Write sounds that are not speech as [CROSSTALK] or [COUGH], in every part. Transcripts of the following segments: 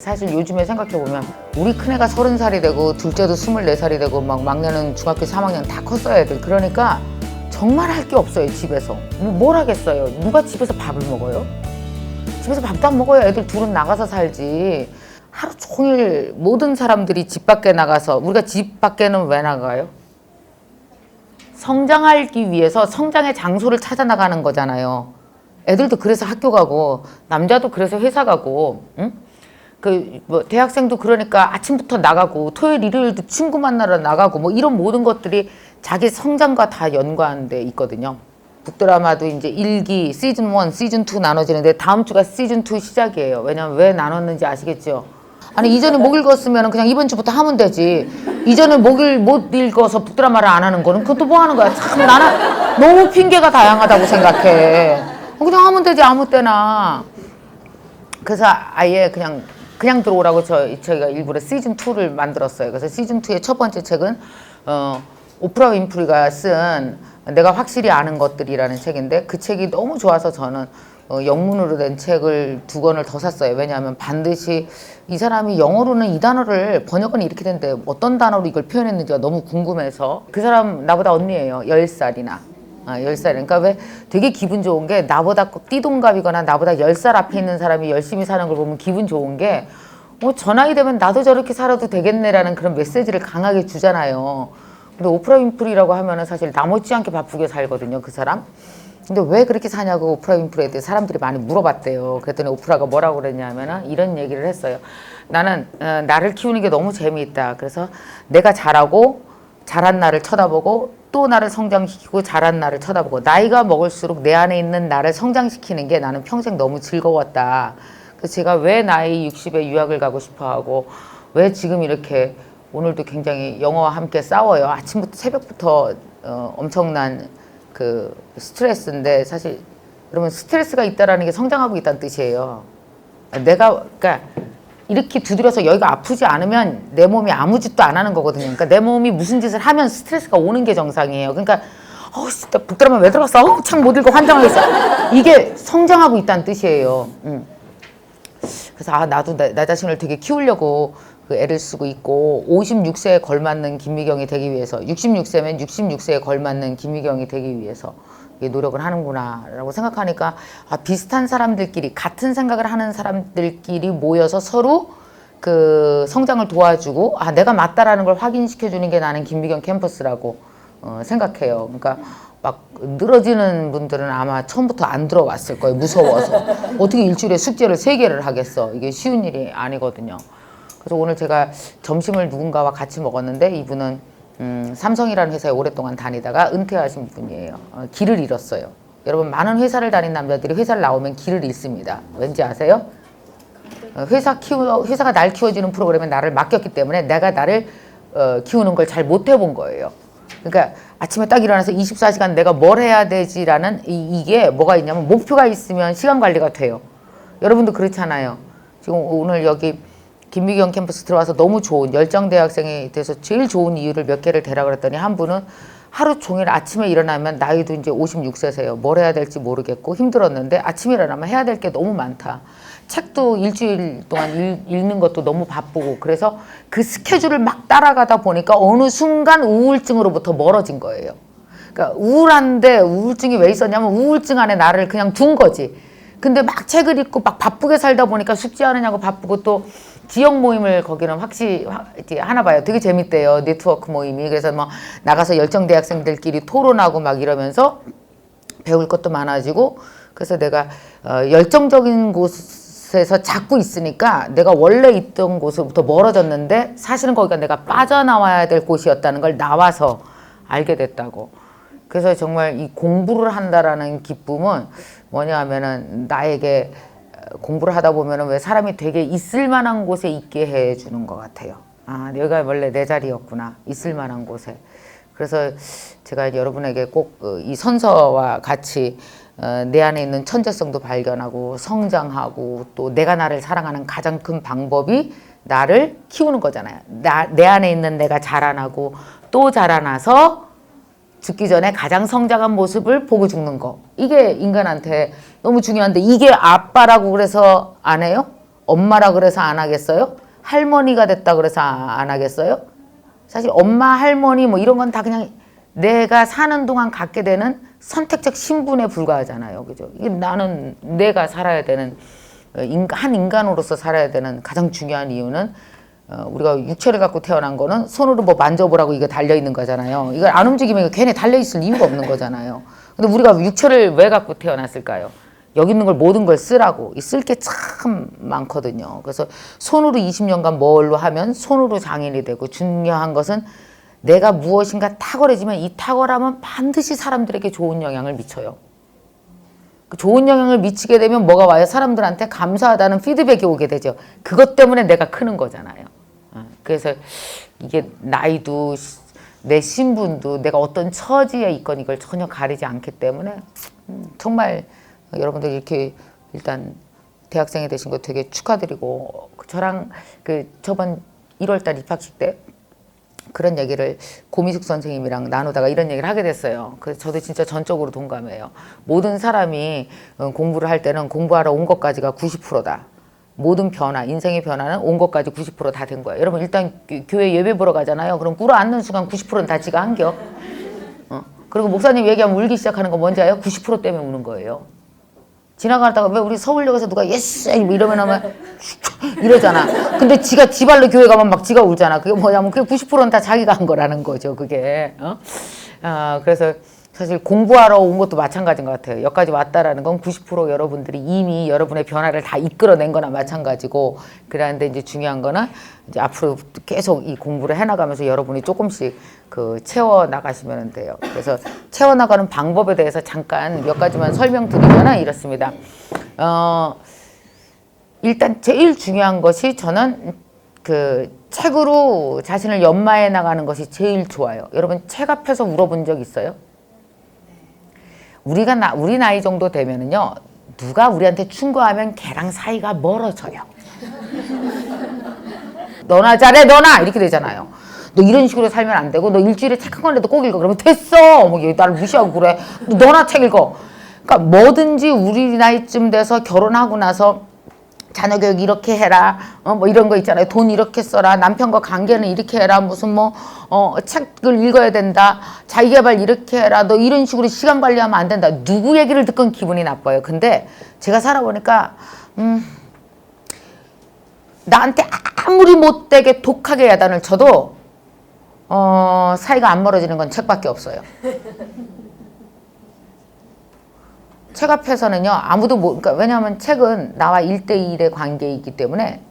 사실 요즘에 생각해보면 우리 큰애가 서른 살이 되고 둘째도 스물네 살이 되고 막 막내는 중학교 3학년 다 컸어야 돼. 그러니까 정말 할 게 없어요 집에서. 뭐, 뭘 하겠어요. 누가 집에서 밥을 먹어요? 집에서 밥도 안 먹어요. 애들 둘은 나가서 살지. 하루 종일 모든 사람들이 집 밖에 나가서 우리가 집 밖에는 왜 나가요? 성장하기 위해서 성장의 장소를 찾아 나가는 거잖아요. 애들도 그래서 학교 가고 남자도 그래서 회사 가고, 응? 그 뭐 대학생도 그러니까 아침부터 나가고 토요일 일요일도 친구 만나러 나가고 뭐 이런 모든 것들이 자기 성장과 다 연관돼 있거든요. 북드라마도 이제 1기 시즌 1, 시즌 2 나눠지는데 다음 주가 시즌 2 시작이에요. 왜냐면 왜 나눴는지 아시겠죠? 아니 이전에 못 읽었으면 그냥 이번 주부터 하면 되지. 이전에 못, 읽, 못 읽어서 북드라마를 안 하는 거는 그것도 뭐 하는 거야. 참 나는 너무 핑계가 다양하다고 생각해. 그냥 하면 되지 아무 때나. 그래서 아예 그냥 그냥 들어오라고 저 저희가 일부러 시즌 2를 만들었어요. 그래서 시즌 2의 첫 번째 책은 어 오프라 윈프리가 쓴 내가 확실히 아는 것들이라는 책인데 그 책이 너무 좋아서 저는 어, 영문으로 된 책을 두 권을 더 샀어요. 왜냐하면 반드시 이 사람이 영어로는 이 단어를 번역은 이렇게 된데 어떤 단어로 이걸 표현했는지가 너무 궁금해서 그 사람 나보다 언니예요. 10살이나. 아, 10살. 그러니까 왜 되게 기분 좋은 게 나보다 띠동갑이거나 나보다 10살 앞에 있는 사람이 열심히 사는 걸 보면 기분 좋은 게 어, 저 나이 되면 나도 저렇게 살아도 되겠네라는 그런 메시지를 강하게 주잖아요. 근데 오프라 윈프리라고 하면은 사실 나머지 않게 바쁘게 살거든요, 그 사람. 근데 왜 그렇게 사냐고 오프라 윈프리에 대해 사람들이 많이 물어봤대요. 그랬더니 오프라가 뭐라고 그랬냐면은 이런 얘기를 했어요. 나는 어, 나를 키우는 게 너무 재미있다. 그래서 내가 잘하고 잘한 나를 쳐다보고 또 나를 성장시키고 잘한 나를 쳐다보고 나이가 먹을수록 내 안에 있는 나를 성장시키는 게 나는 평생 너무 즐거웠다. 그래서 제가 왜 나이 60에 유학을 가고 싶어 하고 왜 지금 이렇게 오늘도 굉장히 영어와 함께 싸워요. 아침부터 새벽부터 어, 엄청난 그 스트레스인데 사실 여러분 스트레스가 있다라는 게 성장하고 있다는 뜻이에요. 내가 그러니까 이렇게 두드려서 여기가 아프지 않으면 내 몸이 아무 짓도 안 하는 거거든요. 그러니까 내 몸이 무슨 짓을 하면 스트레스가 오는 게 정상이에요. 그러니까 어, 진짜 북드라마 왜 들어갔어? 어, 창못 읽고 환장하겠어. 이게 성장하고 있다는 뜻이에요. 음. 그래서 아 나도 나, 나 자신을 되게 키우려고 그 애를 쓰고 있고 56세에 걸맞는 김미경이 되기 위해서 66세면 66세에 걸맞는 김미경이 되기 위해서 노력을 하는구나라고 생각하니까 아 비슷한 사람들끼리 같은 생각을 하는 사람들끼리 모여서 서로 그 성장을 도와주고 아 내가 맞다라는 걸 확인시켜 주는 게 나는 김미경 캠퍼스라고 어, 생각해요. 그러니까 막 늘어지는 분들은 아마 처음부터 안 들어왔을 거예요. 무서워서 [LAUGHS] 어떻게 일주일에 숙제를 세 개를 하겠어? 이게 쉬운 일이 아니거든요. 그래서 오늘 제가 점심을 누군가와 같이 먹었는데 이분은 음, 삼성이라는 회사에 오랫동안 다니다가 은퇴하신 분이에요. 어, 길을 잃었어요. 여러분 많은 회사를 다닌 남자들이 회사를 나오면 길을 잃습니다. 왠지 아세요? 어, 회사 키우 회사가 날 키워주는 프로그램에 나를 맡겼기 때문에 내가 나를 어, 키우는 걸 잘 못 해본 거예요. 그러니까 아침에 딱 일어나서 24시간 내가 뭘 해야 되지라는 이, 이게 뭐가 있냐면 목표가 있으면 시간 관리가 돼요. 여러분도 그렇잖아요. 지금 오늘 여기 김미경 캠퍼스 들어와서 너무 좋은 열정 대학생이 돼서 제일 좋은 이유를 몇 개를 대라 그랬더니 한 분은 하루 종일 아침에 일어나면 나이도 이제 56세세요. 뭘 해야 될지 모르겠고 힘들었는데 아침에 일어나면 해야 될 게 너무 많다. 책도 일주일 동안 읽, 읽는 것도 너무 바쁘고 그래서 그 스케줄을 막 따라가다 보니까 어느 순간 우울증으로부터 멀어진 거예요. 그러니까 우울한데 우울증이 왜 있었냐면 우울증 안에 나를 그냥 둔 거지. 근데 막 책을 읽고 막 바쁘게 살다 보니까 숙제 하느냐고 바쁘고 또 지역 모임을 거기는 확실히 하나 봐요. 되게 재밌대요. 네트워크 모임이. 그래서 뭐 나가서 열정 대학생들끼리 토론하고 막 이러면서 배울 것도 많아지고 그래서 내가 어, 열정적인 곳에서 자꾸 있으니까 내가 원래 있던 곳으로부터 멀어졌는데 사실은 거기가 내가 빠져나와야 될 곳이었다는 걸 나와서 알게 됐다고. 그래서 정말 이 공부를 한다라는 기쁨은 뭐냐 하면은 나에게 어, 공부를 하다 보면은 왜 사람이 되게 있을 만한 곳에 있게 해 주는 것 같아요. 아, 여기가 원래 내 자리였구나. 있을 만한 곳에. 그래서 제가 여러분에게 꼭 이 선서와 같이 어, 내 안에 있는 천재성도 발견하고 성장하고 또 내가 나를 사랑하는 가장 큰 방법이 나를 키우는 거잖아요. 나, 내 안에 있는 내가 자라나고 또 자라나서 죽기 전에 가장 성장한 모습을 보고 죽는 거. 이게 인간한테 너무 중요한데 이게 아빠라고 그래서 안 해요? 엄마라 그래서 안 하겠어요? 할머니가 됐다 그래서 아- 안 하겠어요? 사실 엄마, 할머니 뭐 이런 건 다 그냥 내가 사는 동안 갖게 되는 선택적 신분에 불과하잖아요. 그죠? 이게 나는 내가 살아야 되는 어, 인- 한 인간으로서 살아야 되는 가장 중요한 이유는 어, 우리가 육체를 갖고 태어난 거는 손으로 뭐 만져보라고 이거 달려 있는 거잖아요. 이걸 안 움직이면 괜히 달려 있을 이유가 없는 거잖아요. 근데 우리가 육체를 왜 갖고 태어났을까요? 여기 있는 걸 모든 걸 쓰라고 쓸 게 참 많거든요. 그래서 손으로 20년간 뭘로 하면 손으로 장인이 되고 중요한 것은 내가 무엇인가 탁월해지면 이 탁월함은 반드시 사람들에게 좋은 영향을 미쳐요. 그 좋은 영향을 미치게 되면 뭐가 와요? 사람들한테 감사하다는 피드백이 오게 되죠. 그것 때문에 내가 크는 거잖아요. 어, 그래서 이게 나이도 시- 내 신분도 내가 어떤 처지에 있건 이걸 전혀 가리지 않기 때문에 음, 정말 여러분들 이렇게 일단 대학생이 되신 거 되게 축하드리고 저랑 그 저번 1월달 입학식 때 그런 얘기를 고미숙 선생님이랑 나누다가 이런 얘기를 하게 됐어요. 그래서 저도 진짜 전적으로 동감해요. 모든 사람이 어, 공부를 할 때는 공부하러 온 것까지가 90%다. 모든 변화, 인생의 변화는 온 것까지 90%다 된 거예요. 여러분 일단 교- 교회 예배 보러 가잖아요. 그럼 꿇어 앉는 순간 90%는 다 지가 안겨. 어? 그리고 목사님 얘기하면 울기 시작하는 거 뭔지 알아요? 90% 때문에 우는 거예요. 지나가다가 왜 우리 서울역에서 누가 예스 이러면 하면 [LAUGHS] 이러잖아. 근데 지가 지발로 교회 가면 막 지가 울잖아. 그게 뭐냐면 그게 90%는 다 자기가 한 거라는 거죠. 그게. 어? 아, 그래서 사실 공부하러 온 것도 마찬가지인 것 같아요. 여기까지 왔다라는 건 90% 여러분들이 이미 여러분의 변화를 다 이끌어낸 거나 마찬가지고 그런데 이제 중요한 거는 이제 앞으로 계속 이 공부를 해나가면서 여러분이 조금씩 그 채워 나가시면 돼요. 그래서 채워 나가는 방법에 대해서 잠깐 몇 가지만 설명드리면 이렇습니다. 어, 일단 제일 중요한 것이 저는 그 책으로 자신을 연마해 나가는 것이 제일 좋아요. 여러분 책 앞에서 울어본 적 있어요? 우리가 나, 우리 나이 정도 되면은요 누가 우리한테 충고하면 걔랑 사이가 멀어져요. [LAUGHS] 너나 잘해 너나! 이렇게 되잖아요. 너 이런 식으로 살면 안 되고 너 일주일에 책 한 권이라도 꼭 읽어. 그러면 됐어! 뭐얘 나를 무시하고 그래. 너나 책 읽어. 그러니까 뭐든지 우리 나이쯤 돼서 결혼하고 나서 자녀 교육 이렇게 해라. 어 뭐 이런 거 있잖아요. 돈 이렇게 써라. 남편과 관계는 이렇게 해라. 무슨 뭐 어 책을 읽어야 된다. 자기개발 이렇게 해라. 너 이런 식으로 시간 관리하면 안 된다. 누구 얘기를 듣건 기분이 나빠요. 근데 제가 살아보니까 음 나한테 아무리 못되게 독하게 야단을 쳐도 어, 사이가 안 멀어지는 건 책밖에 없어요. [LAUGHS] 책 앞에서는요, 아무도 못, 그러니까 왜냐하면 책은 나와 일대일의 관계이기 때문에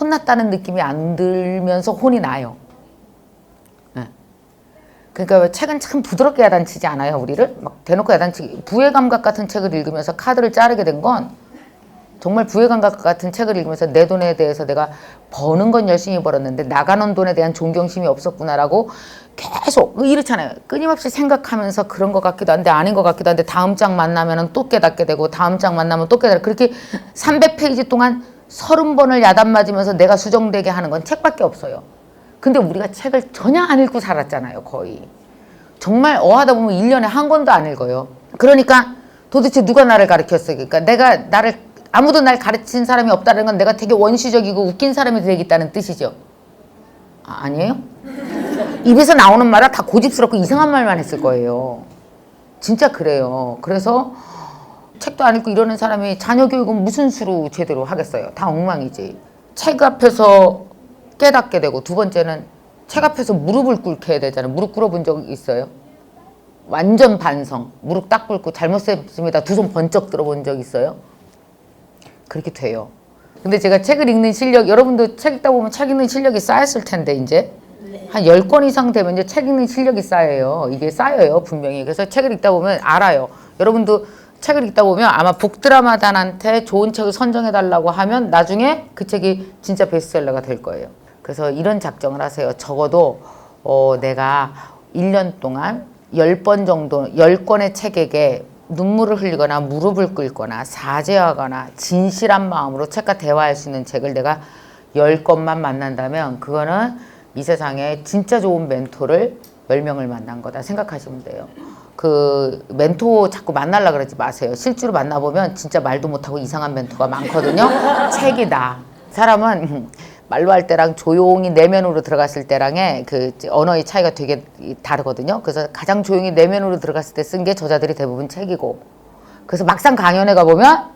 혼났다는 느낌이 안 들면서 혼이 나요. 예. 그러니까 책은 참 부드럽게 야단치지 않아요, 우리를? 막 대놓고 야단치기. 부의 감각 같은 책을 읽으면서 카드를 자르게 된 건 정말 부의 감각 같은 책을 읽으면서 내 돈에 대해서 내가 버는 건 열심히 벌었는데 나가는 돈에 대한 존경심이 없었구나라고 계속 이렇잖아요. 끊임없이 생각하면서 그런 것 같기도 한데 아닌 것 같기도 한데 다음 장 만나면 또 깨닫게 되고 다음 장 만나면 또 깨닫게 그렇게 300페이지 동안 30번을 야단 맞으면서 내가 수정되게 하는 건 책밖에 없어요. 근데 우리가 책을 전혀 안 읽고 살았잖아요, 거의. 정말 어하다 보면 1년에 한 권도 안 읽어요. 그러니까 도대체 누가 나를 가르쳤어요? 그러니까 내가 나를 아무도 날 가르친 사람이 없다는 건 내가 되게 원시적이고 웃긴 사람이 되겠다는 뜻이죠. 아, 아니에요? 입에서 나오는 말은 다 고집스럽고 이상한 말만 했을 거예요. 진짜 그래요. 그래서 책도 안 읽고 이러는 사람이 자녀 교육은 무슨 수로 제대로 하겠어요? 다 엉망이지. 책 앞에서 깨닫게 되고 두 번째는 책 앞에서 무릎을 꿇게 되잖아요. 무릎 꿇어본 적 있어요? 완전 반성. 무릎 딱 꿇고 잘못했습니다. 두 손 번쩍 들어본 적 있어요? 그렇게 돼요. 근데 제가 책을 읽는 실력, 여러분도 책 읽다 보면 책 읽는 실력이 쌓였을 텐데, 이제. 한 10권 이상 되면 이제 책 읽는 실력이 쌓여요. 이게 쌓여요, 분명히. 그래서 책을 읽다 보면 알아요. 여러분도 책을 읽다 보면 아마 북드라마단한테 좋은 책을 선정해 달라고 하면 나중에 그 책이 진짜 베스트셀러가 될 거예요. 그래서 이런 작정을 하세요. 적어도 어, 내가 1년 동안 10번 정도, 10권의 책에게 눈물을 흘리거나 무릎을 꿇거나 사죄하거나 진실한 마음으로 책과 대화할 수 있는 책을 내가 10권만 만난다면 그거는 이 세상에 진짜 좋은 멘토를 10명을 만난 거다 생각하시면 돼요. 그 멘토 자꾸 만나려 그러지 마세요. 실제로 만나보면 진짜 말도 못하고 이상한 멘토가 많거든요. [LAUGHS] 책이다. 사람은 말로 할 때랑 조용히 내면으로 들어갔을 때랑의 그 언어의 차이가 되게 다르거든요. 그래서 가장 조용히 내면으로 들어갔을 때 쓴 게 저자들이 대부분 책이고 그래서 막상 강연회 가보면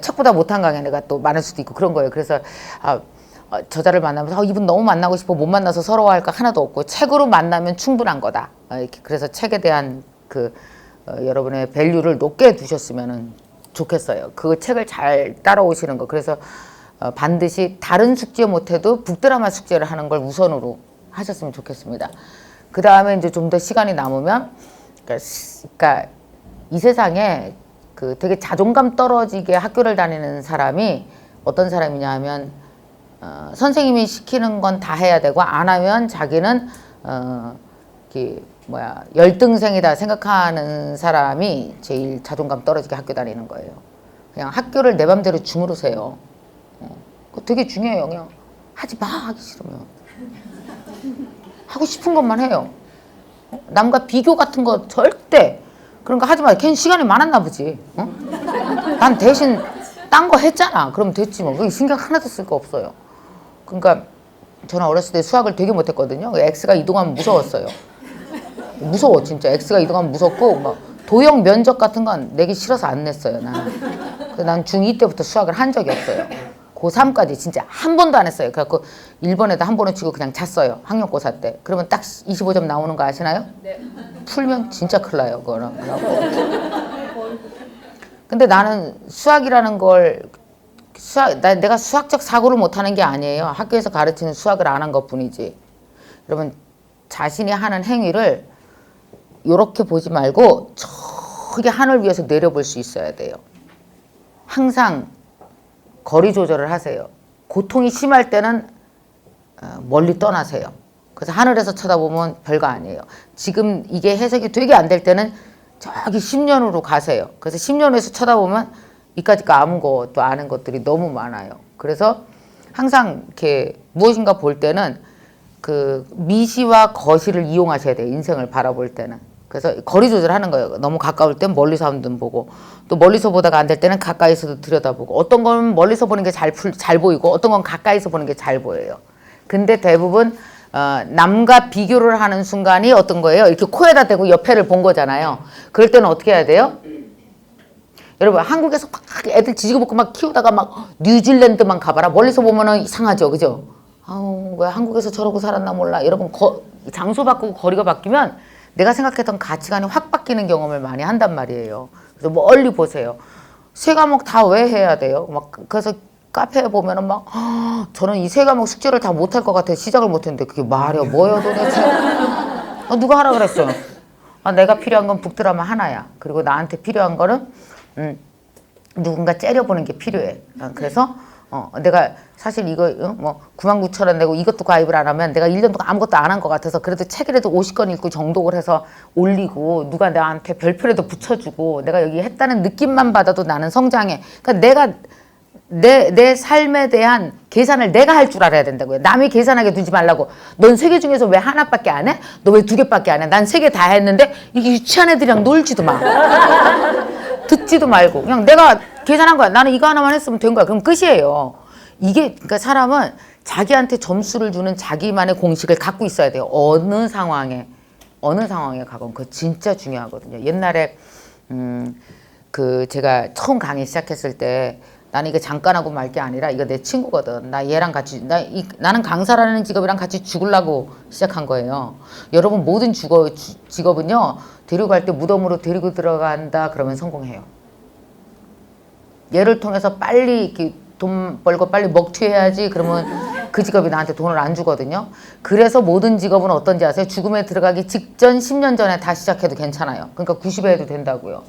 책보다 못한 강연회가 또 많을 수도 있고 그런 거예요. 그래서 아, 어, 저자를 만나면서 어, 이분 너무 만나고 싶어 못 만나서 서러워할 거 하나도 없고 책으로 만나면 충분한 거다. 어, 그래서 책에 대한 그 어, 여러분의 밸류를 높게 두셨으면 좋겠어요. 그 책을 잘 따라오시는 거. 그래서 어, 반드시 다른 숙제 못해도 북드라마 숙제를 하는 걸 우선으로 하셨으면 좋겠습니다. 그 다음에 이제 좀 더 시간이 남으면, 그러니까, 시- 그러니까 이 세상에 그 되게 자존감 떨어지게 학교를 다니는 사람이 어떤 사람이냐 하면 어, 선생님이 시키는 건 다 해야 되고 안 하면 자기는 어, 그 뭐야 열등생이다 생각하는 사람이 제일 자존감 떨어지게 학교 다니는 거예요. 그냥 학교를 내 맘대로 주무르세요. 어, 그거 되게 중요해요. 그냥 하지 마 하기 싫으면 하고 싶은 것만 해요. 어? 남과 비교 같은 거 절대 그런 거 하지 마. 걔는 시간이 많았나 보지. 어? 난 대신 딴 거 했잖아. 그럼 됐지 뭐. 신경 하나도 쓸 거 없어요. 그러니까 저는 어렸을 때 수학을 되게 못했거든요. X가 이동하면 무서웠어요. 무서워 진짜. X가 이동하면 무섭고 막 도형 면적 같은 건 내기 싫어서 안 냈어요. 난. 그래서 난 중2 때부터 수학을 한 적이 없어요. 고3까지 진짜 한 번도 안 했어요. 그래갖고 1번에다 한 번을 치고 그냥 잤어요. 학력고사 때. 그러면 딱 25점 나오는 거 아시나요? 풀면 진짜 큰일 나요. 그거는. 근데 나는 수학이라는 걸 수학, 나, 내가 수학적 사고를 못하는 게 아니에요. 학교에서 가르치는 수학을 안 한 것 뿐이지. 여러분 자신이 하는 행위를 이렇게 보지 말고 저기 하늘 위에서 내려볼 수 있어야 돼요. 항상 거리 조절을 하세요. 고통이 심할 때는 어, 멀리 떠나세요. 그래서 하늘에서 쳐다보면 별거 아니에요. 지금 이게 해석이 되게 안 될 때는 저기 10년으로 가세요. 그래서 10년 후에서 쳐다보면 이까짓거 아무것도 아는 것들이 너무 많아요. 그래서 항상 이렇게 무엇인가 볼 때는 그 미시와 거시를 이용하셔야 돼요. 인생을 바라볼 때는. 그래서 거리 조절하는 거예요. 너무 가까울 땐 멀리서 한번 보고 또 멀리서 보다가 안 될 때는 가까이서도 들여다보고 어떤 건 멀리서 보는 게 잘 잘 보이고 어떤 건 가까이서 보는 게 잘 보여요. 근데 대부분 어, 남과 비교를 하는 순간이 어떤 거예요? 이렇게 코에다 대고 옆에를 본 거잖아요. 그럴 때는 어떻게 해야 돼요? 여러분 한국에서 막 애들 지지고 볶고 막 키우다가 막 뉴질랜드만 가봐라. 멀리서 보면은 이상하죠. 그죠? 아우 왜 한국에서 저러고 살았나 몰라. 여러분 거, 장소 바꾸고 거리가 바뀌면 내가 생각했던 가치관이 확 바뀌는 경험을 많이 한단 말이에요. 그래서 멀리 보세요. 세 과목 다 왜 해야 돼요? 막 그래서 카페에 보면은 막 "아, 저는 이 세 과목 숙제를 다 못할 것 같아 시작을 못했는데 그게 말이야. 뭐야 도대체? 어, 누가 하라 그랬어요 아, 내가 필요한 건 북드라마 하나야. 그리고 나한테 필요한 거는 음, 누군가 째려보는 게 필요해. 어, 그래서 어, 내가 사실 이거 어, 뭐 9만 9천 원 내고 이것도 가입을 안 하면 내가 1년 동안 아무것도 안 한 것 같아서 그래도 책이라도 50권 읽고 정독을 해서 올리고 누가 나한테 별표라도 붙여주고 내가 여기 했다는 느낌만 받아도 나는 성장해. 그러니까 내가 내, 내 삶에 대한 계산을 내가 할 줄 알아야 된다고요. 남이 계산하게 두지 말라고. 넌 세 개 중에서 왜 하나밖에 안 해? 너 왜 두 개밖에 안 해? 난 세 개 다 했는데 이게 유치한 애들이랑 놀지도 마. 듣지도 말고 그냥 내가 계산한 거야. 나는 이거 하나만 했으면 된 거야. 그럼 끝이에요. 이게 그러니까 사람은 자기한테 점수를 주는 자기만의 공식을 갖고 있어야 돼요. 어느 상황에 어느 상황에 가건 그거 진짜 중요하거든요. 옛날에 음 그 제가 처음 강의 시작했을 때 나는 이거 잠깐 하고 말 게 아니라 이거 내 친구거든. 나 얘랑 같이 나 이, 나는 강사라는 직업이랑 같이 죽으려고 시작한 거예요. 여러분 모든 주거, 주- 직업은요 데려갈 때 무덤으로 데리고 들어간다 그러면 성공해요. 얘를 통해서 빨리 이렇게 돈 벌고 빨리 먹튀해야지 그러면 그 직업이 나한테 돈을 안 주거든요. 그래서 모든 직업은 어떤지 아세요? 죽음에 들어가기 직전 10년 전에 다 시작해도 괜찮아요. 그러니까 90에 해도 된다고요.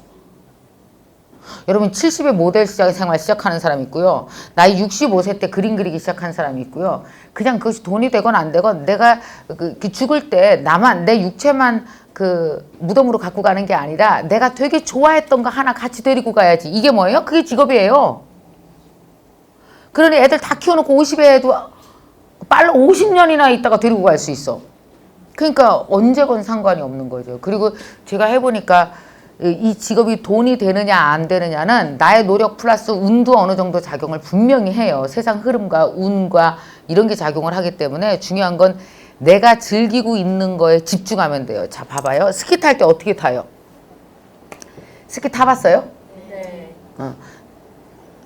여러분 70에 모델 시작 생활 시작하는 사람이 있고요. 나이 65세 때 그림 그리기 시작한 사람이 있고요. 그냥 그것이 돈이 되건 안 되건 내가 그, 그 죽을 때 나만 내 육체만 그 무덤으로 갖고 가는 게 아니라 내가 되게 좋아했던 거 하나 같이 데리고 가야지. 이게 뭐예요? 그게 직업이에요. 그러니 애들 다 키워놓고 50에 해도 빨라 50년이나 있다가 데리고 갈 수 있어. 그러니까 언제건 상관이 없는 거죠. 그리고 제가 해보니까 이- 이 직업이 돈이 되느냐 안 되느냐는 나의 노력 플러스 운도 어느 정도 작용을 분명히 해요. 세상 흐름과 운과 이런 게 작용을 하기 때문에 중요한 건 내가 즐기고 있는 거에 집중하면 돼요. 자, 봐봐요. 스키 탈 때 어떻게 타요? 스키 타봤어요? 네. 어.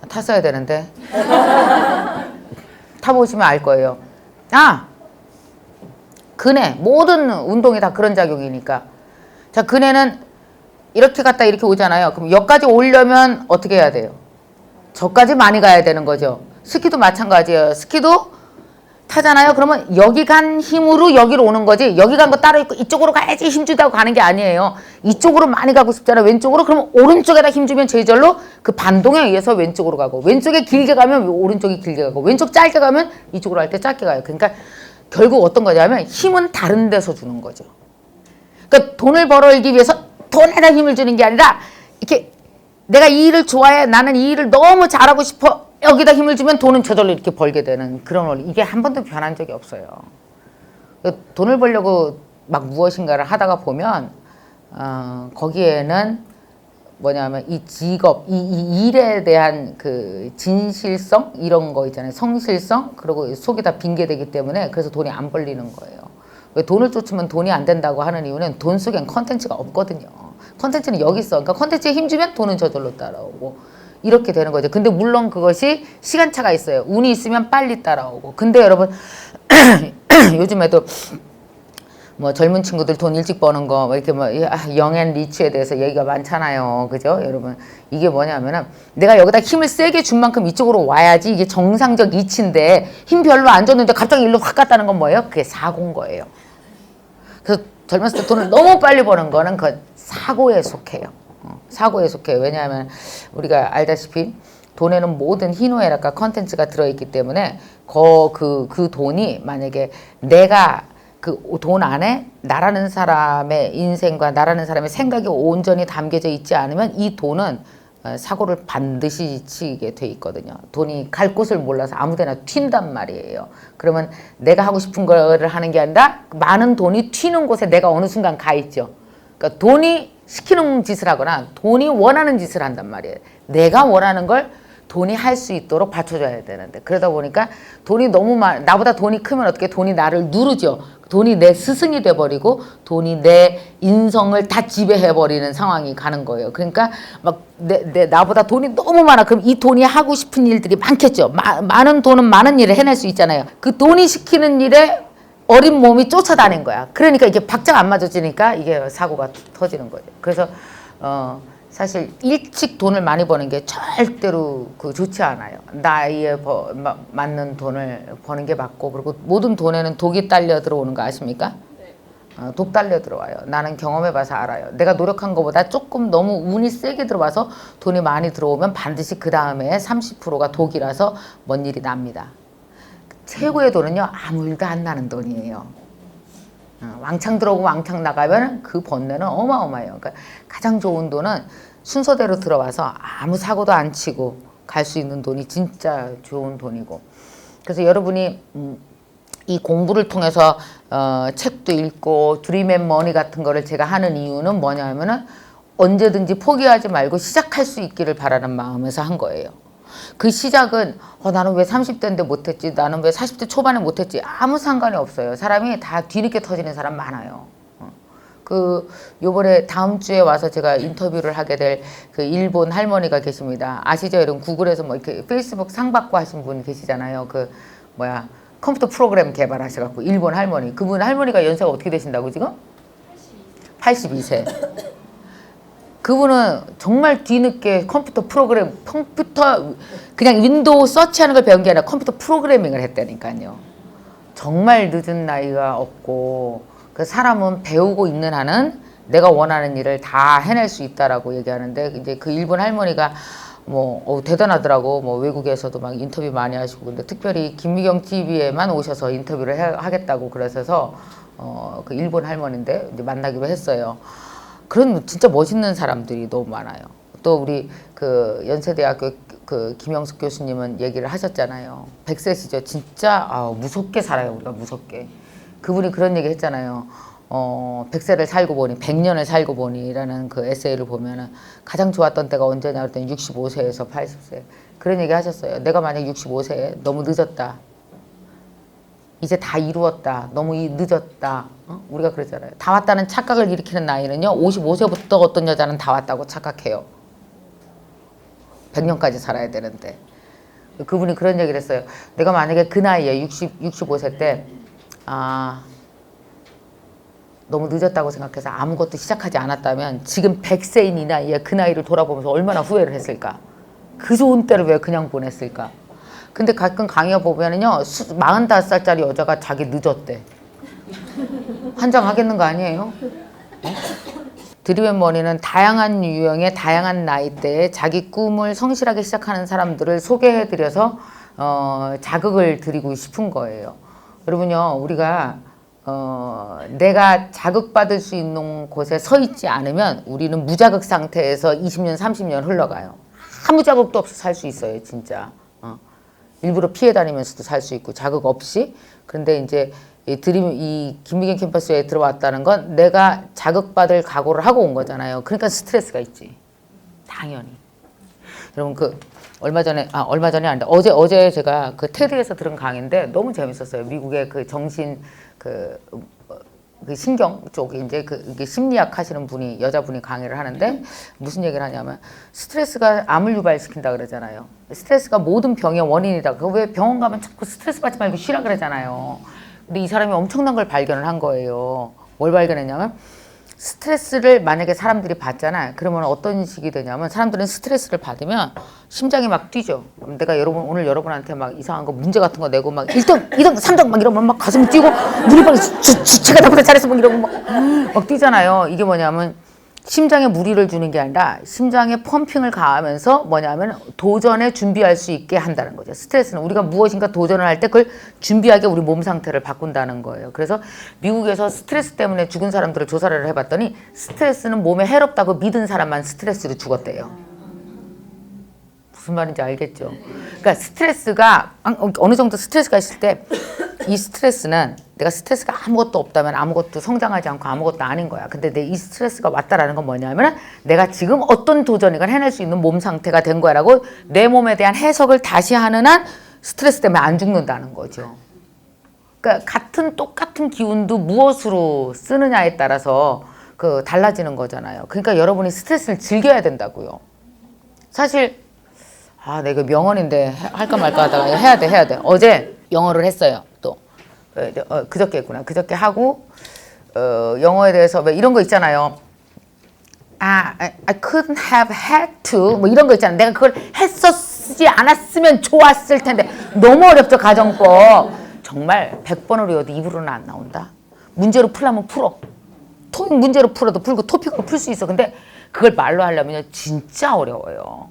탔어야 되는데. [LAUGHS] 타보시면 알 거예요. 아! 그네. 모든 운동이 다 그런 작용이니까. 자, 그네는 이렇게 갔다 이렇게 오잖아요. 그럼 여기까지 오려면 어떻게 해야 돼요? 저까지 많이 가야 되는 거죠. 스키도 마찬가지예요. 스키도 타잖아요. 그러면 여기 간 힘으로 여기로 오는 거지. 여기 간 거 따로 있고 이쪽으로 가야지 힘주다고 가는 게 아니에요. 이쪽으로 많이 가고 싶잖아. 왼쪽으로. 그러면 오른쪽에다 힘주면 제절로 그 반동에 의해서 왼쪽으로 가고 왼쪽에 길게 가면 오른쪽이 길게 가고 왼쪽 짧게 가면 이쪽으로 할 때 짧게 가요. 그러니까 결국 어떤 거냐면 힘은 다른 데서 주는 거죠. 그러니까 돈을 벌어들기 위해서 돈에다 힘을 주는 게 아니라 이렇게 내가 이 일을 좋아해 나는 이 일을 너무 잘하고 싶어 여기다 힘을 주면 돈은 저절로 이렇게 벌게 되는 그런 원리 이게 한 번도 변한 적이 없어요. 그 돈을 벌려고 막 무엇인가를 하다가 보면 어, 거기에는 뭐냐면 이 직업, 이, 이 일에 대한 그 진실성 이런 거 있잖아요. 성실성 그리고 속이 다 빙계되기 때문에 그래서 돈이 안 벌리는 거예요. 왜 돈을 쫓으면 돈이 안 된다고 하는 이유는 돈 속엔 컨텐츠가 없거든요. 컨텐츠는 여기 있어. 그러니까 컨텐츠에 힘주면 돈은 저절로 따라오고 이렇게 되는 거죠. 근데 물론 그것이 시간차가 있어요. 운이 있으면 빨리 따라오고. 근데 여러분 [CLEARS THROAT] 요즘에도 뭐 젊은 친구들 돈 일찍 버는 거뭐 이렇게 뭐 영앤 리치에 대해서 얘기가 많잖아요. 그죠? 여러분 이게 뭐냐면은 내가 여기다 힘을 세게 준 만큼 이쪽으로 와야지 이게 정상적 이치인데 힘 별로 안 줬는데 갑자기 일로 확 갔다는 건 뭐예요? 그게 사고인 거예요. 그래서 젊었을 때 돈을 너무 빨리 버는 거는 그 사고에 속해요. 어, 사고에 속해요. 왜냐하면 우리가 알다시피 돈에는 모든 희노애락과 컨텐츠가 들어있기 때문에 그, 그, 그 돈이 만약에 내가 그 돈 안에 나라는 사람의 인생과 나라는 사람의 생각이 온전히 담겨져 있지 않으면 이 돈은 어, 사고를 반드시 치게 돼 있거든요. 돈이 갈 곳을 몰라서 아무데나 튄단 말이에요. 그러면 내가 하고 싶은 거를 하는 게 아니라 많은 돈이 튀는 곳에 내가 어느 순간 가 있죠. 그러니까 돈이 시키는 짓을 하거나 돈이 원하는 짓을 한단 말이에요. 내가 원하는 걸 돈이 할 수 있도록 받쳐줘야 되는데 그러다 보니까 돈이 너무 많 나보다 돈이 크면 어떻게 돈이 나를 누르죠. 돈이 내 스승이 돼버리고 돈이 내 인성을 다 지배해버리는 상황이 가는 거예요. 그러니까 막 내, 내 나보다 돈이 너무 많아. 그럼 이 돈이 하고 싶은 일들이 많겠죠. 마, 많은 돈은 많은 일을 해낼 수 있잖아요. 그 돈이 시키는 일에 어린 몸이 쫓아다닌 거야. 그러니까 이게 박자가 안 맞아지니까 이게 사고가 터지는 거죠. 그래서 어 사실 일찍 돈을 많이 버는 게 절대로 그 좋지 않아요. 나이에 버, 마, 맞는 돈을 버는 게 맞고 그리고 모든 돈에는 독이 딸려 들어오는 거 아십니까? 어, 독 달려 들어와요. 나는 경험해봐서 알아요. 내가 노력한 것보다 조금 너무 운이 세게 들어와서 돈이 많이 들어오면 반드시 그 다음에 30%가 독이라서 뭔 일이 납니다. 최고의 돈은요 아무 일도 안 나는 돈이에요. 어, 왕창 들어오고 왕창 나가면 그 번뇌는 어마어마해요. 그러니까 가장 좋은 돈은 순서대로 들어와서 아무 사고도 안 치고 갈 수 있는 돈이 진짜 좋은 돈이고. 그래서 여러분이 음, 이 공부를 통해서 어, 책도 읽고 드림 앤 머니 같은 거를 제가 하는 이유는 뭐냐면은 언제든지 포기하지 말고 시작할 수 있기를 바라는 마음에서 한 거예요. 그 시작은 어, 나는 왜 30대인데 못했지? 나는 왜 40대 초반에 못했지? 아무 상관이 없어요. 사람이 다 뒤늦게 터지는 사람 많아요. 어. 그 요번에 다음 주에 와서 제가 인터뷰를 하게 될 그 일본 할머니가 계십니다. 아시죠? 여러분 구글에서 뭐 이렇게 페이스북 상 받고 하신 분 계시잖아요. 그 뭐야 컴퓨터 프로그램 개발하셔 갖고 일본 할머니 그분 할머니가 연세가 어떻게 되신다고 지금? 82세. 그분은 정말 뒤늦게 컴퓨터 프로그램, 컴퓨터 그냥 윈도우 서치하는 걸 배운 게 아니라 컴퓨터 프로그래밍을 했다니까요. 정말 늦은 나이가 없고 그 사람은 배우고 있는 한은 내가 원하는 일을 다 해낼 수 있다라고 얘기하는데 이제 그 일본 할머니가 뭐 어, 대단하더라고 뭐 외국에서도 막 인터뷰 많이 하시고 근데 특별히 김미경 TV에만 오셔서 인터뷰를 해, 하겠다고 그러셔서 어, 그 일본 할머니인데 이제 만나기로 했어요. 그런 진짜 멋있는 사람들이 너무 많아요. 또 우리 그 연세대학교 그 김영숙 교수님은 얘기를 하셨잖아요. 100세시죠. 진짜 아, 무섭게 살아요. 우리가 무섭게. 그분이 그런 얘기 했잖아요. 어, 100세를 살고 보니, 100년을 살고 보니라는 그 에세이를 보면은 가장 좋았던 때가 언제냐 그랬더니 65세에서 80세. 그런 얘기 하셨어요. 내가 만약 65세에 너무 늦었다. 이제 다 이루었다. 너무 이- 늦었다. 어? 우리가 그러잖아요. 다 왔다는 착각을 일으키는 나이는요. 55세부터 어떤 여자는 다 왔다고 착각해요. 100년까지 살아야 되는데. 그분이 그런 얘기를 했어요. 내가 만약에 그 나이에 60, 65세 때, 아, 너무 늦었다고 생각해서 아무것도 시작하지 않았다면 지금 100세인 이 나이에 그 나이를 돌아보면서 얼마나 후회를 했을까? 그 좋은 때를 왜 그냥 보냈을까? 근데 가끔 강의 보면은요, 45살짜리 여자가 자기 늦었대. 환장 하겠는 거 아니에요? 드림앤머니는 다양한 유형의 다양한 나이대에 자기 꿈을 성실하게 시작하는 사람들을 소개해드려서 어, 자극을 드리고 싶은 거예요. 여러분요, 우리가 어, 내가 자극받을 수 있는 곳에 서 있지 않으면 우리는 무자극 상태에서 20년, 30년 흘러가요. 아무 자극도 없이 살 수 있어요, 진짜. 어. 일부러 피해 다니면서도 살 수 있고 자극 없이. 그런데 이제 이 드림 이 김미경 캠퍼스에 들어왔다는 건 내가 자극받을 각오를 하고 온 거잖아요. 그러니까 스트레스가 있지. 당연히. 여러분 그 얼마 전에 아 얼마 전에 아닌데 어제 어제 제가 그 테드에서 들은 강의인데 너무 재밌었어요. 미국의 그 정신 그, 어, 그 신경 쪽에 이제 그 이게 심리학 하시는 분이 여자분이 강의를 하는데 무슨 얘기를 하냐면 스트레스가 암을 유발시킨다 그러잖아요. 스트레스가 모든 병의 원인이다. 그왜 병원 가면 자꾸 스트레스 받지 말고 쉬라 그러잖아요. 근데 이 사람이 엄청난 걸 발견을 한 거예요. 뭘 발견했냐면 스트레스를 만약에 사람들이 받잖아. 그러면 어떤 식이 되냐면 사람들은 스트레스를 받으면 심장이 막 뛰죠. 내가 여러분 오늘 여러분한테 막 이상한 거 문제 같은 거 내고 막 1등, 2등, 3등 막 이러면 막 가슴이 뛰고 눈이 막 주, 주, 제가 나보다 잘해서 막 이러고 막, 막 뛰잖아요. 이게 뭐냐면 심장에 무리를 주는 게 아니라 심장에 펌핑을 가하면서 뭐냐면 도전에 준비할 수 있게 한다는 거죠. 스트레스는 우리가 무엇인가 도전을 할 때 그걸 준비하게 우리 몸 상태를 바꾼다는 거예요. 그래서 미국에서 스트레스 때문에 죽은 사람들을 조사를 해봤더니 스트레스는 몸에 해롭다고 믿은 사람만 스트레스로 죽었대요. 무슨 말인지 알겠죠? 그러니까 스트레스가 어느 정도 스트레스가 있을 때 이 스트레스는 내가 스트레스가 아무것도 없다면 아무것도 성장하지 않고 아무것도 아닌 거야. 근데 내 이 스트레스가 왔다라는 건 뭐냐면 내가 지금 어떤 도전이건 해낼 수 있는 몸 상태가 된 거야라고 내 몸에 대한 해석을 다시 하는 한 스트레스 때문에 안 죽는다는 거죠. 그러니까 같은 똑같은 기운도 무엇으로 쓰느냐에 따라서 그 달라지는 거잖아요. 그러니까 여러분이 스트레스를 즐겨야 된다고요. 사실 아, 내가 명언인데 해- 할까 말까 하다가 해야 돼, 해야 돼. 어제 영어를 했어요. 또 어, 어, 그저께 했구나. 그저께 하고 어, 영어에 대해서 왜 이런 거 있잖아요. 아, I, I couldn't have had to 뭐 이런 거 있잖아. 내가 그걸 했었지 않았으면 좋았을 텐데 너무 어렵죠 가정법. 정말 100번을 외워도 입으로는 안 나온다. 문제로 풀려면 풀어. 토익 문제로 풀어도 풀고 토픽으로 풀 수 있어. 근데 그걸 말로 하려면 진짜 어려워요.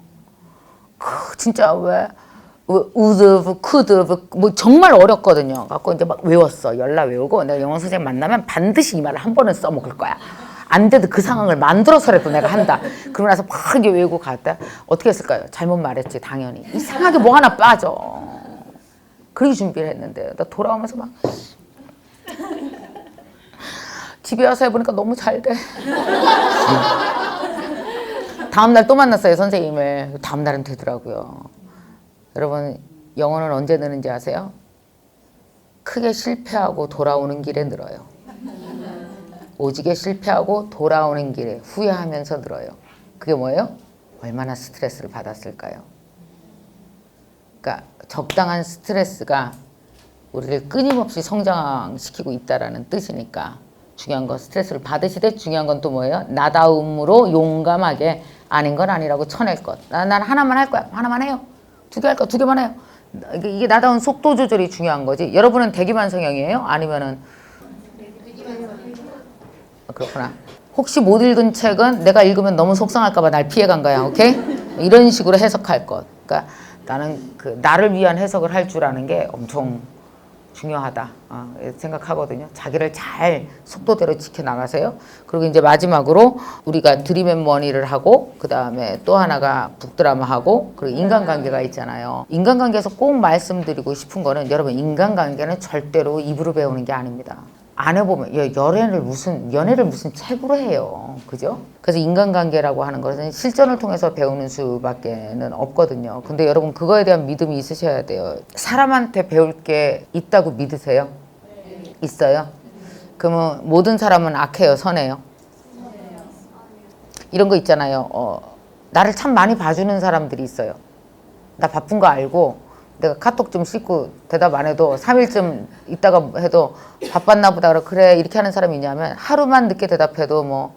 그 진짜 왜 우드 쿠드 뭐 정말 어렵거든요. 갖고 이제 막 외웠어. 열라 외우고 내가 영어 선생님 만나면 반드시 이 말을 한 번은 써먹을 거야. 안 돼도 그 상황을 만들어서라도 내가 한다. 그러고 나서 막 이제 외우고 갔다. 어떻게 했을까요? 잘못 말했지 당연히. 이상하게 뭐 하나 빠져. 그렇게 준비를 했는데 나 돌아오면서 막 집에 와서 해보니까 너무 잘 돼. 다음 날 또 만났어요 선생님을. 다음 날은 되더라고요. 여러분 영어는 언제 느는지 아세요? 크게 실패하고 돌아오는 길에 늘어요. 오지게 실패하고 돌아오는 길에 후회하면서 늘어요. 그게 뭐예요? 얼마나 스트레스를 받았을까요? 그러니까 적당한 스트레스가 우리를 끊임없이 성장시키고 있다라는 뜻이니까 중요한 건 스트레스를 받으시되 중요한 건 또 뭐예요? 나다움으로 용감하게 아닌 건 아니라고 쳐낼 것. 나, 난 하나만 할 거야. 하나만 해요. 두 개할 거야. 두 개만 해요. 이게, 나다운 속도 조절이 중요한 거지. 여러분은 대기만 성형이에요? 아니면은 아, 그렇구나. 혹시 못 읽은 책은 내가 읽으면 너무 속상할까봐 날 피해간 거야. 오케이? 이런 식으로 해석할 것. 그러니까 나는 그 나를 위한 해석을 할 줄 아는 게 엄청 중요하다 어, 생각하거든요. 자기를 잘 속도대로 지켜 나가세요. 그리고 이제 마지막으로 우리가 드림앤 머니를 하고 그 다음에 또 하나가 북드라마 하고 그리고 인간관계가 있잖아요. 인간관계에서 꼭 말씀드리고 싶은 거는 여러분 인간관계는 절대로 입으로 배우는 게 아닙니다. 안 해보면 야, 연애를 무슨 연애를 무슨 책으로 해요, 그죠? 그래서 인간관계라고 하는 것은 실전을 통해서 배우는 수밖에는 없거든요. 근데 여러분 그거에 대한 믿음이 있으셔야 돼요. 사람한테 배울 게 있다고 믿으세요? 있어요? 그러면 모든 사람은 악해요, 선해요? 이런 거 있잖아요. 어, 나를 참 많이 봐주는 사람들이 있어요. 나 바쁜 거 알고 내가 카톡 좀 씻고 대답 안 해도 3일쯤 있다가 해도 바빴나 보다 그래 그래 이렇게 하는 사람이 있냐면 하루만 늦게 대답해도 뭐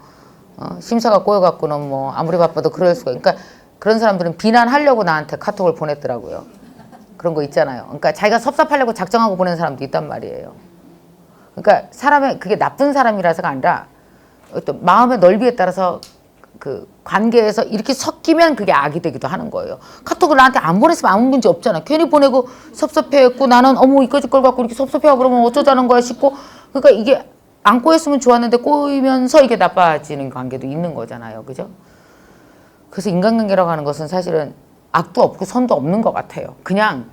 어, 심사가 꼬여갖고는 뭐 아무리 바빠도 그럴 수가 그러니까 그런 사람들은 비난하려고 나한테 카톡을 보냈더라고요. 그런 거 있잖아요. 그러니까 자기가 섭섭하려고 작정하고 보내는 사람도 있단 말이에요. 그러니까 사람의 그게 나쁜 사람이라서가 아니라 어떤 마음의 넓이에 따라서 그 관계에서 이렇게 섞이면 그게 악이 되기도 하는 거예요. 카톡을 나한테 안 보냈으면 아무 문제 없잖아. 괜히 보내고 섭섭해했고 나는 어머 이까짓 걸 갖고 이렇게 섭섭해하고 그러면 어쩌자는 거야 싶고 그러니까 이게 안 꼬였으면 좋았는데 꼬이면서 이게 나빠지는 관계도 있는 거잖아요. 그죠? 그래서 인간관계라고 하는 것은 사실은 악도 없고 선도 없는 것 같아요. 그냥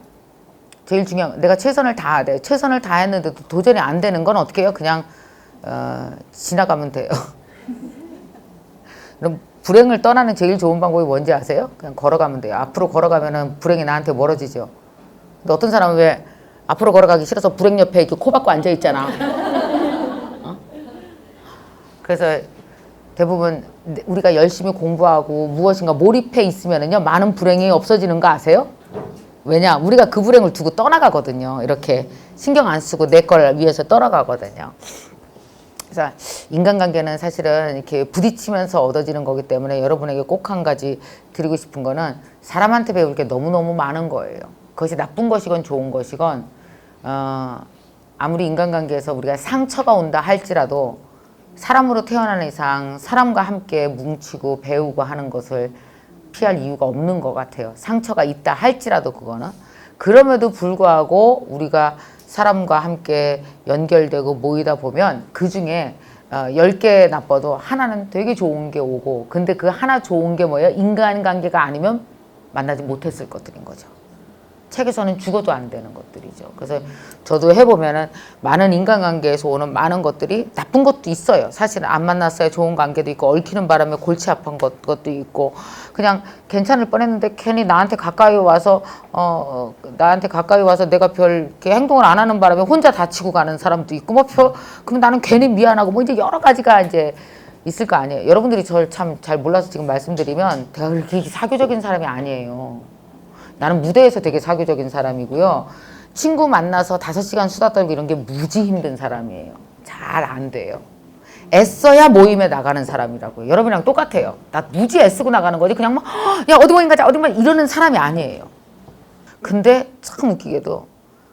제일 중요한 건 내가 최선을 다하되 최선을 다했는데도 도전이 안 되는 건 어떻게 해요? 그냥 어, 지나가면 돼요. [LAUGHS] 그럼 불행을 떠나는 제일 좋은 방법이 뭔지 아세요? 그냥 걸어가면 돼요. 앞으로 걸어가면은 불행이 나한테 멀어지죠. 근데 어떤 사람은 왜 앞으로 걸어가기 싫어서 불행 옆에 이렇게 코 박고 앉아 있잖아. 어? 그래서 대부분 우리가 열심히 공부하고 무엇인가 몰입해 있으면은요 많은 불행이 없어지는 거 아세요? 왜냐 우리가 그 불행을 두고 떠나가거든요. 이렇게 신경 안 쓰고 내 걸 위해서 떠나가거든요. 그래서 인간관계는 사실은 이렇게 부딪히면서 얻어지는 거기 때문에 여러분에게 꼭 한 가지 드리고 싶은 거는 사람한테 배울 게 너무너무 많은 거예요. 그것이 나쁜 것이건 좋은 것이건 어, 아무리 인간관계에서 우리가 상처가 온다 할지라도 사람으로 태어난 이상 사람과 함께 뭉치고 배우고 하는 것을 피할 이유가 없는 것 같아요. 상처가 있다 할지라도 그거는 그럼에도 불구하고 우리가 사람과 함께 연결되고 모이다 보면 그 중에 어, 10개 나빠도 하나는 되게 좋은 게 오고 근데 그 하나 좋은 게 뭐예요? 인간관계가 아니면 만나지 못했을 것들인 거죠. 책에서는 죽어도 안 되는 것들이죠. 그래서 저도 해보면은 많은 인간관계에서 오는 많은 것들이 나쁜 것도 있어요. 사실은 안 만났어야 좋은 관계도 있고 얽히는 바람에 골치 아픈 것, 것도 있고 그냥 괜찮을 뻔했는데 괜히 나한테 가까이 와서 어 어, 나한테 가까이 와서 내가 별 이렇게 행동을 안 하는 바람에 혼자 다치고 가는 사람도 있고 뭐 별, 그럼 나는 괜히 미안하고 뭐 이제 여러 가지가 이제 있을 거 아니에요. 여러분들이 저를 참 잘 몰라서 지금 말씀드리면 그렇게 사교적인 사람이 아니에요. 나는 무대에서 되게 사교적인 사람이고요. 친구 만나서 다섯 시간 수다 떨고 이런 게 무지 힘든 사람이에요. 잘 안 돼요. 애써야 모임에 나가는 사람이라고요. 여러분이랑 똑같아요. 나 무지 애쓰고 나가는 거지. 그냥 막, 야, 어디 모임 가자, 어디 모임 이러는 사람이 아니에요. 근데 참 웃기게도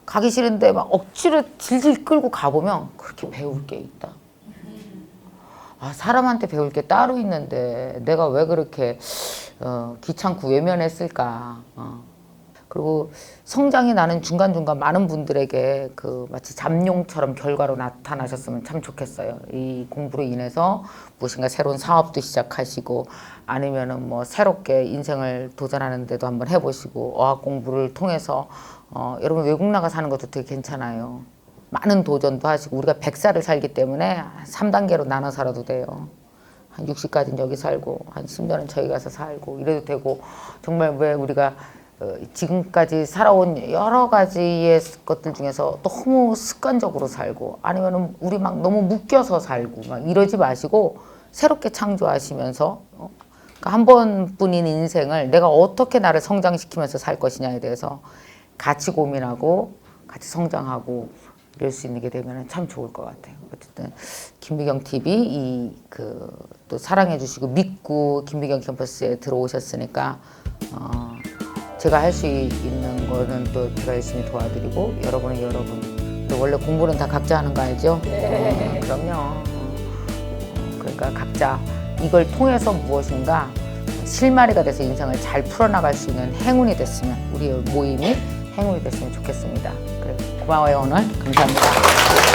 가기 싫은데 막 억지로 질질 끌고 가보면 그렇게 배울 게 있다. 아, 사람한테 배울 게 따로 있는데 내가 왜 그렇게 어, 귀찮고 외면했을까. 어. 그리고 성장이 나는 중간중간 많은 분들에게 그 마치 잠룡처럼 결과로 나타나셨으면 참 좋겠어요. 이 공부로 인해서 무엇인가 새로운 사업도 시작하시고 아니면은 뭐 새롭게 인생을 도전하는데도 한번 해보시고 어학 공부를 통해서 어, 여러분 외국 나가 사는 것도 되게 괜찮아요. 많은 도전도 하시고 우리가 100살을 살기 때문에 3단계로 나눠 살아도 돼요. 한 60까지는 여기 살고 한 10년은 저기 가서 살고 이래도 되고 정말 왜 우리가 어, 지금까지 살아온 여러 가지의 것들 중에서 너무 습관적으로 살고 아니면은 우리 막 너무 묶여서 살고 막 이러지 마시고 새롭게 창조하시면서 어, 그러니까 한 번뿐인 인생을 내가 어떻게 나를 성장시키면서 살 것이냐에 대해서 같이 고민하고 같이 성장하고 이럴 수 있는 게 되면 참 좋을 것 같아요. 어쨌든 김미경 TV 이 그 또 사랑해 주시고 믿고 김미경 캠퍼스에 들어오셨으니까 어, 제가 할 수 있는 거는 또 제가 열심히 도와드리고 여러분은 여러분 또 원래 공부는 다 각자 하는 거 알죠? 네. 그럼요. 어, 그러니까 각자 이걸 통해서 무엇인가 실마리가 돼서 인생을 잘 풀어나갈 수 있는 행운이 됐으면 우리 모임이 행운이 됐으면 좋겠습니다. 그래 고마워요 오늘 감사합니다.